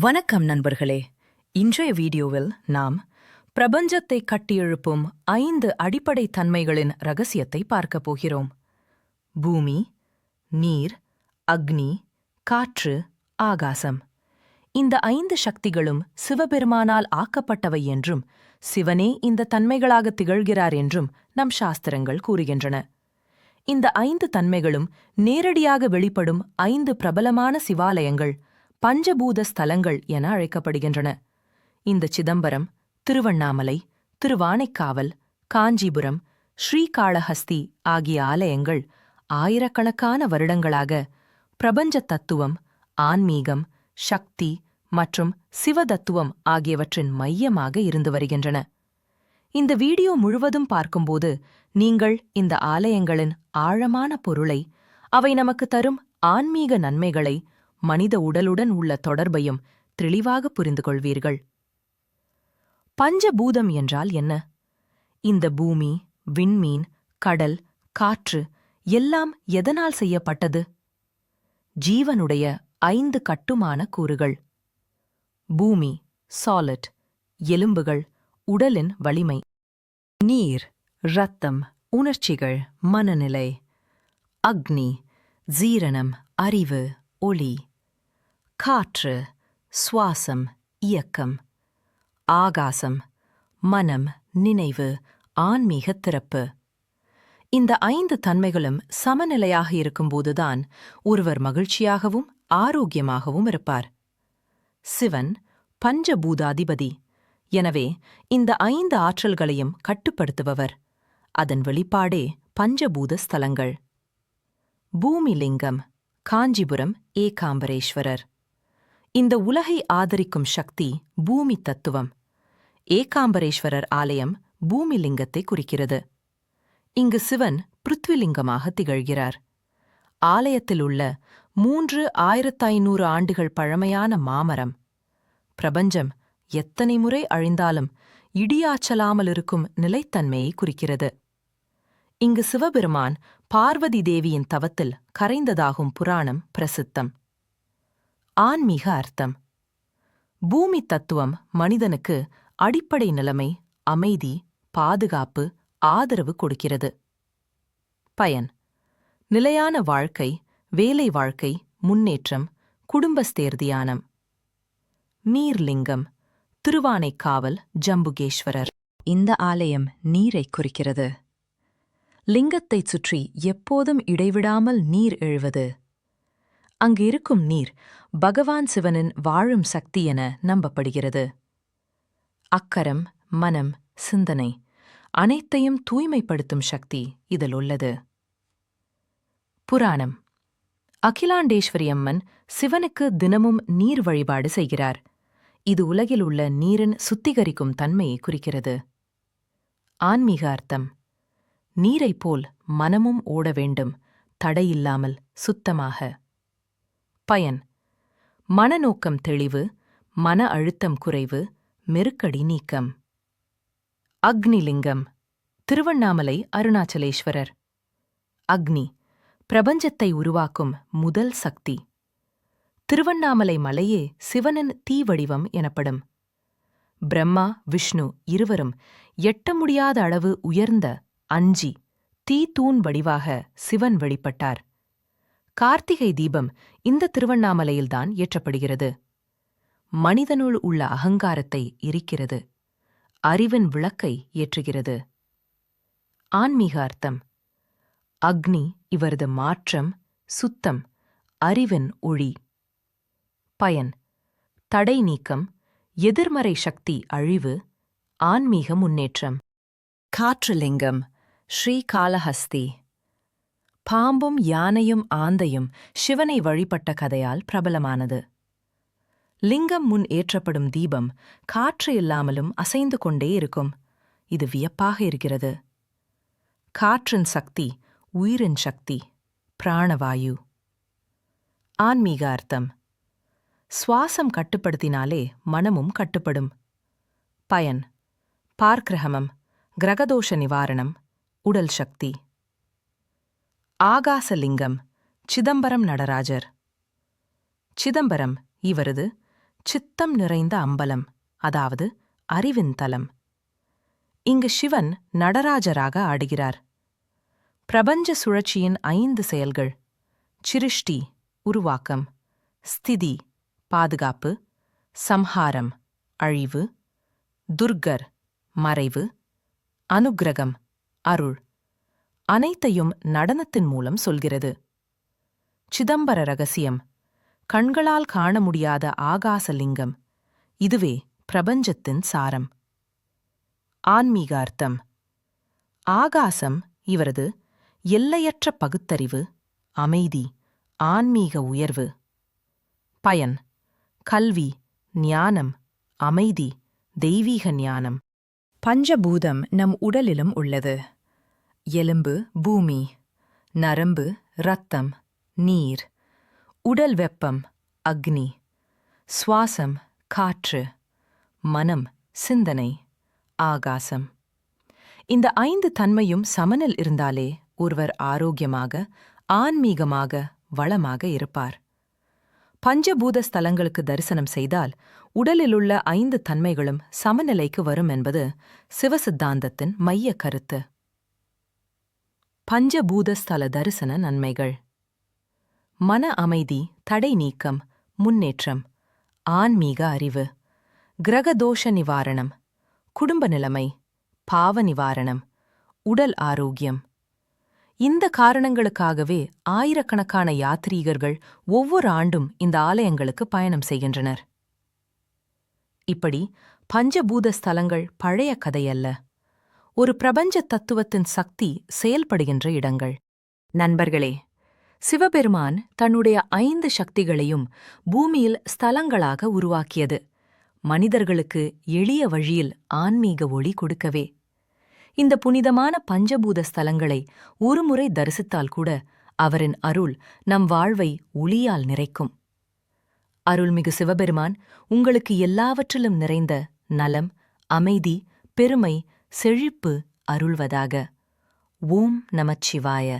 வணக்கம் நண்பர்களே. இன்றைய வீடியோவில் நாம் பிரபஞ்சத்தை கட்டியெழுப்பும் ஐந்து அடிப்படை தன்மைகளின் ரகசியத்தை பார்க்கப் போகிறோம். பூமி நீர் அக்னி காற்று ஆகாசம். இந்த ஐந்து சக்திகளும் சிவபெருமானால் ஆக்கப்பட்டவை என்றும் சிவனே இந்த தன்மைகளாக திகழ்கிறார் என்றும் நம் சாஸ்திரங்கள் கூறுகின்றன. இந்த ஐந்து தன்மைகளும் நேரடியாக வெளிப்படும் ஐந்து பிரபலமான சிவாலயங்கள் பஞ்சபூத ஸ்தலங்கள் என அழைக்கப்படுகின்றன. இந்த சிதம்பரம் திருவண்ணாமலை திருவானைக்காவல் காஞ்சிபுரம் ஸ்ரீகாளஹஸ்தி ஆகிய ஆலயங்கள் ஆயிரக்கணக்கான வருடங்களாக பிரபஞ்ச தத்துவம் ஆன்மீகம் சக்தி மற்றும் சிவதத்துவம் ஆகியவற்றின் மையமாக இருந்து வருகின்றன. இந்த வீடியோ முழுவதும் பார்க்கும்போது நீங்கள் இந்த ஆலயங்களின் ஆழமான பொருளை அவை நமக்கு தரும் ஆன்மீக நன்மைகளை மனித உடலுடன் உள்ள தொடர்பையும் தெளிவாக புரிந்து கொள்வீர்கள். பஞ்சபூதம் என்றால் என்ன? இந்த பூமி விண்மீன் கடல் காற்று எல்லாம் எதனால் செய்யப்பட்டது? ஜீவனுடைய ஐந்து கட்டுமான கூறுகள். பூமி சாலிட் எலும்புகள் உடலின் வலிமை. நீர் இரத்தம் உணர்ச்சிகள் மனநிலை. அக்னி ஜீரணம் அறிவு ஒளி. காற்று சுவாசம் இயக்கம். ஆகாசம் மனம் நினைவு ஆன்மீக திறப்பு. இந்த ஐந்து தன்மைகளும் சமநிலையாக இருக்கும்போதுதான் ஒருவர் மகிழ்ச்சியாகவும் ஆரோக்கியமாகவும் இருப்பார். சிவன் பஞ்சபூதாதிபதி. எனவே இந்த ஐந்து ஆற்றல்களையும் கட்டுப்படுத்துபவர். அதன் வெளிப்பாடே பஞ்சபூத ஸ்தலங்கள். பூமிலிங்கம் காஞ்சிபுரம் ஏகாம்பரேஸ்வரர். இந்த உலகை ஆதரிக்கும் சக்தி பூமி தத்துவம். ஏகாம்பரேஸ்வரர் ஆலயம் பூமிலிங்கத்தை குறிக்கிறது. இங்கு சிவன் பிருத்விலிங்கமாக திகழ்கிறார். ஆலயத்தில் உள்ள மூன்று ஆயிரத்து ஐநூறு ஆண்டுகள் பழமையான மாமரம். பிரபஞ்சம் எத்தனை முறை அழிந்தாலும் இடியாச்சலாமலிருக்கும் நிலைத்தன்மையை குறிக்கிறது. இங்கு சிவபெருமான் பார்வதி தேவியின் தவத்தில் கரைந்ததாகும் புராணம் பிரசித்தம். ஆன்மீக அர்த்தம். பூமி தத்துவம் மனிதனுக்கு அடிப்படை நிலைமை அமைதி பாதுகாப்பு ஆதரவு கொடுக்கிறது. பயன். நிலையான வாழ்க்கை வேலை வாழ்க்கை முன்னேற்றம் குடும்பஸ்தேர்தியானம் நீர்லிங்கம் திருவானைக்காவல் ஜம்புகேஸ்வரர். இந்த ஆலயம் நீரை குறிக்கிறது. லிங்கத்தைச் சுற்றி எப்போதும் இடைவிடாமல் நீர் எழுவது. அங்கு இருக்கும் நீர் பகவான் சிவனின் வாழும் சக்தி என நம்பப்படுகிறது. அக்கரம் மனம் சிந்தனை அனைத்தையும் தூய்மைப்படுத்தும் சக்தி இதில் உள்ளது. புராணம். அகிலாண்டேஸ்வரி அம்மன் சிவனுக்கு தினமும் நீர் வழிபாடு செய்கிறார். இது உலகில் உள்ள நீரின் சுத்திகரிக்கும் தன்மையை குறிக்கிறது. ஆன்மீக அர்த்தம் நீரைப் போல் மனமும் ஓட வேண்டும் தடையில்லாமல் சுத்தமாக. பயன். மனநோக்கம் தெளிவு மன அழுத்தம் குறைவு மெருக்கடி நீக்கம். அக்னிலிங்கம் திருவண்ணாமலை அருணாச்சலேஸ்வரர். அக்னி பிரபஞ்சத்தை உருவாக்கும் முதல் சக்தி. திருவண்ணாமலை மலையே சிவனின் தீ வடிவம் எனப்படும். பிரம்மா விஷ்ணு இருவரும் எட்ட முடியாத அளவு உயர்ந்த அஞ்சி தீ தூண் வடிவாக சிவன் வெளிப்பட்டார். கார்த்திகை தீபம் இந்த திருவண்ணாமலையில்தான் ஏற்றப்படுகிறது. மனிதனுள் உள்ள அகங்காரத்தை எரிக்கிறது. அறிவின் விளக்கை ஏற்றுகிறது. ஆன்மீக அர்த்தம். அக்னி இவரது மாற்றம் சுத்தம் அறிவின் ஒளி. பயன். தடை நீக்கம் எதிர்மறை சக்தி அழிவு ஆன்மீக முன்னேற்றம். காற்றுலிங்கம் ஸ்ரீகாளஹஸ்தி பாம்பும் யானையும் ஆந்தையும் சிவனை வழிபட்ட கதையால் பிரபலமானது. லிங்கம் முன் ஏற்றப்படும் தீபம் காற்று இல்லாமலும் அசைந்து கொண்டே இருக்கும். இது வியப்பாக இருக்கிறது. காற்றின் சக்தி உயிரின் சக்தி பிராணவாயு. ஆன்மீக அர்த்தம். சுவாசம் கட்டுப்படுத்தினாலே மனமும் கட்டுப்படும். பயன். பார்க்கிரகமம் கிரகதோஷ நிவாரணம் உடல் சக்தி. ஆகாசலிங்கம் சிதம்பரம் நடராஜர். சிதம்பரம் இவரது சித்தம் நிறைந்த அம்பலம் அதாவது அறிவின் தலம். இங்கு சிவன் நடராஜராக ஆடுகிறார். பிரபஞ்ச சுழற்சியின் ஐந்து செயல்கள் சிருஷ்டி உருவாக்கம் ஸ்திதி பாதுகாப்பு சம்ஹாரம் அழிவு துர்கர் மறைவு அனுக்கிரகம் அருள். அனைத்தையும் நடனத்தின் மூலம் சொல்கிறது. சிதம்பர ரகசியம். கண்களால் காண முடியாத ஆகாசலிங்கம் இதுவே பிரபஞ்சத்தின் சாரம். ஆன்மீக அர்த்தம் ஆகாசம் இவரது எல்லையற்ற பகுத்தறிவு அமைதி ஆன்மீக உயர்வு. பயன். கல்வி ஞானம் அமைதி தெய்வீக ஞானம். பஞ்சபூதம் நம் உடலிலும் உள்ளது. எலும்பு பூமி. நரம்பு இரத்தம். நீர். உடல் வெப்பம் அக்னி. சுவாசம் காற்று. மனம் சிந்தனை. ஆகாசம். இந்த ஐந்து தன்மையும் சமனில் இருந்தாலே ஒருவர் ஆரோக்கியமாக ஆன்மீகமாக வளமாக இருப்பார். பஞ்சபூத ஸ்தலங்களுக்கு தரிசனம் செய்தால் உடலிலுள்ள ஐந்து தன்மைகளும் சமநிலைக்கு வரும் என்பது சிவசித்தாந்தத்தின் மைய கருத்து. பஞ்சபூதஸ்தல தரிசன நன்மைகள். மன அமைதி தடை நீக்கம் முன்னேற்றம் ஆன்மீக அறிவு கிரகதோஷ நிவாரணம் குடும்ப நிலைமை பாவ நிவாரணம் உடல் ஆரோக்கியம். இந்த காரணங்களுக்காகவே ஆயிரக்கணக்கான யாத்ரீகர்கள் ஒவ்வொரு ஆண்டும் இந்த ஆலயங்களுக்கு பயணம் செய்கின்றனர். இப்படி பஞ்சபூத ஸ்தலங்கள் பழைய கதையல்ல. ஒரு பிரபஞ்ச தத்துவத்தின் சக்தி செயல்படுகின்ற இடங்கள். நண்பர்களே சிவபெருமான் தன்னுடைய ஐந்து சக்திகளையும் பூமியில் ஸ்தலங்களாக உருவாக்கியது. மனிதர்களுக்கு எளிய வழியில் ஆன்மீக ஒளி கொடுக்கவே. இந்த புனிதமான பஞ்சபூத ஸ்தலங்களை ஒருமுறை தரிசித்தால் கூட அவரின் அருள் நம் வாழ்வை ஒளியால் நிறைக்கும். அருள்மிகு சிவபெருமான் உங்களுக்கு எல்லாவற்றிலும் நிறைந்த நலம் அமைதி பெருமை செழிப்பு அருள்வதாக. ஓம் நமச்சிவாய.